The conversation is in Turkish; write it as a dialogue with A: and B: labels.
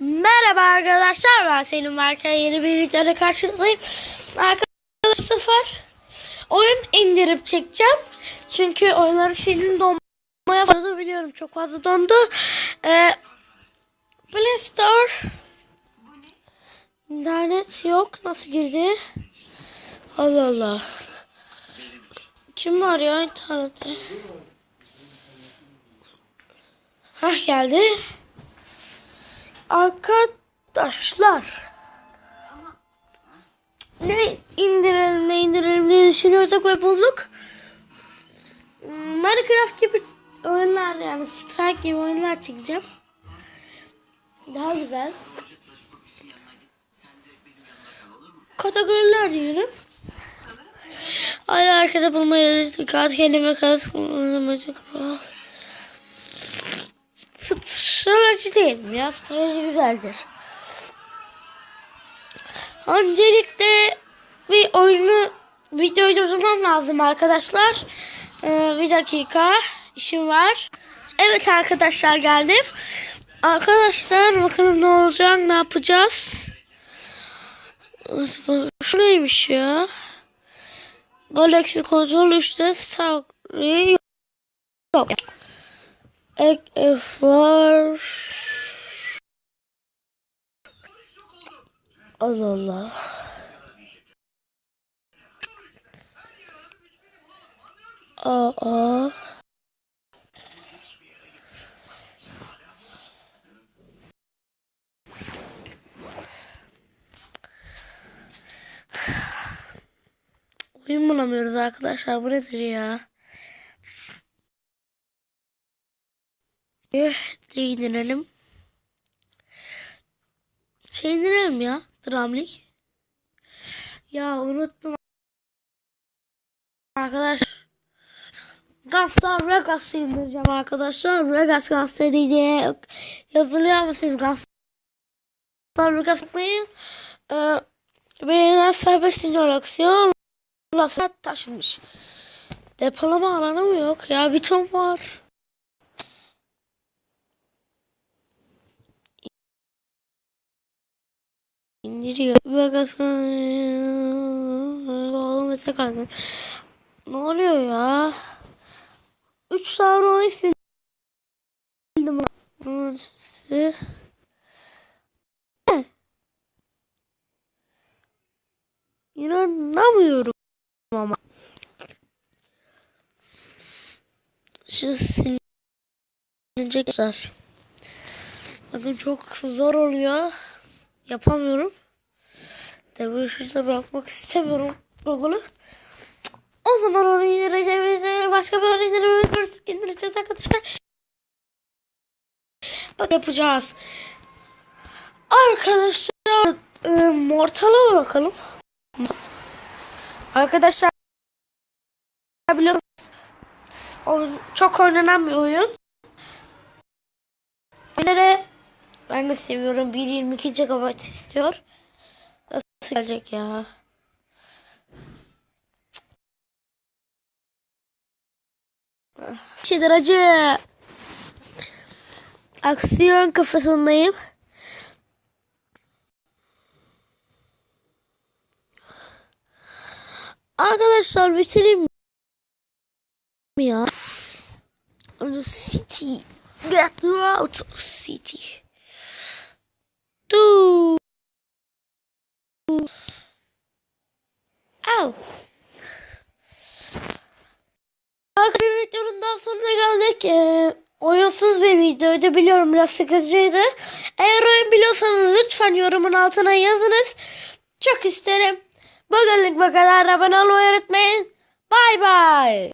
A: Merhaba arkadaşlar ben Selim Berkay yeni bir videoda karşınızdayım. Arkadaşlar bu sefer oyun indirip çekeceğim. Çünkü oyunları silin donmaya fazla biliyorum çok fazla dondu. Ee, Play Store İnternet yok nasıl girdi? Allah Allah. Kim var ya internette? Hah geldi. Arkadaşlar. Ne indirelim ne indirelim ne düşünüyorduk ve bulduk. Minecraft gibi oyunlar yani Strike gibi oyunlar çekeceğim. Daha güzel. Kategoriler diyelim. Hala arkada bulmayı kağıt kelime kağıt Strateji değil ya. Strateji güzeldir. Öncelikle bir oyunu videoyu durdurmam lazım arkadaşlar. Ee, bir dakika işim var. Evet arkadaşlar geldim. Arkadaşlar bakalım ne olacak ne yapacağız. Şu neymiş ya? Galaxy Control 3'te Sagri yok. Ek F var. Allah Allah. Aa. Oyun arkadaşlar. Bu nedir ya? Eh, de indirelim. Şey indirelim ya. Dramlik. Ya unuttum. Arkadaşlar. Gastar Vegas'ı indireceğim arkadaşlar. Vegas Gastar'ı diye yazılıyor ama siz Gastar Vegas tıklayın. Ee, Beğenilen serbest aksiyon. Lasat taşımış. Depolama alanı mı yok? Ya bir ton var. İndiriyor. Vegas oğlum tekrar. Ne oluyor ya? 3 tane oyun sildim. Burası. İnanamıyorum ama. Şu silinecek. Bakın çok zor oluyor. Yapamıyorum. Devre şurada bırakmak istemiyorum Google'ı. O zaman onu indireceğimiz başka bir oyun indireceğiz, arkadaşlar. Bak yapacağız. Arkadaşlar e, Mortal'a bakalım. Arkadaşlar biliyorsunuz çok oynanan bir oyun. De ben de seviyorum. 1.22 GB istiyor. Nasıl gelecek ya? Şeyler acı. Aksiyon kafasındayım. Arkadaşlar bitireyim mi ya? City. Get out of city. Du. Au. Arkadaşlar videonun daha sonuna geldik. Ee, oyunsuz bir videoydu biliyorum biraz sıkıcıydı. Eğer oyun biliyorsanız lütfen yorumun altına yazınız. Çok isterim. Bugünlük bu kadar. Abone olmayı unutmayın. Bye bye.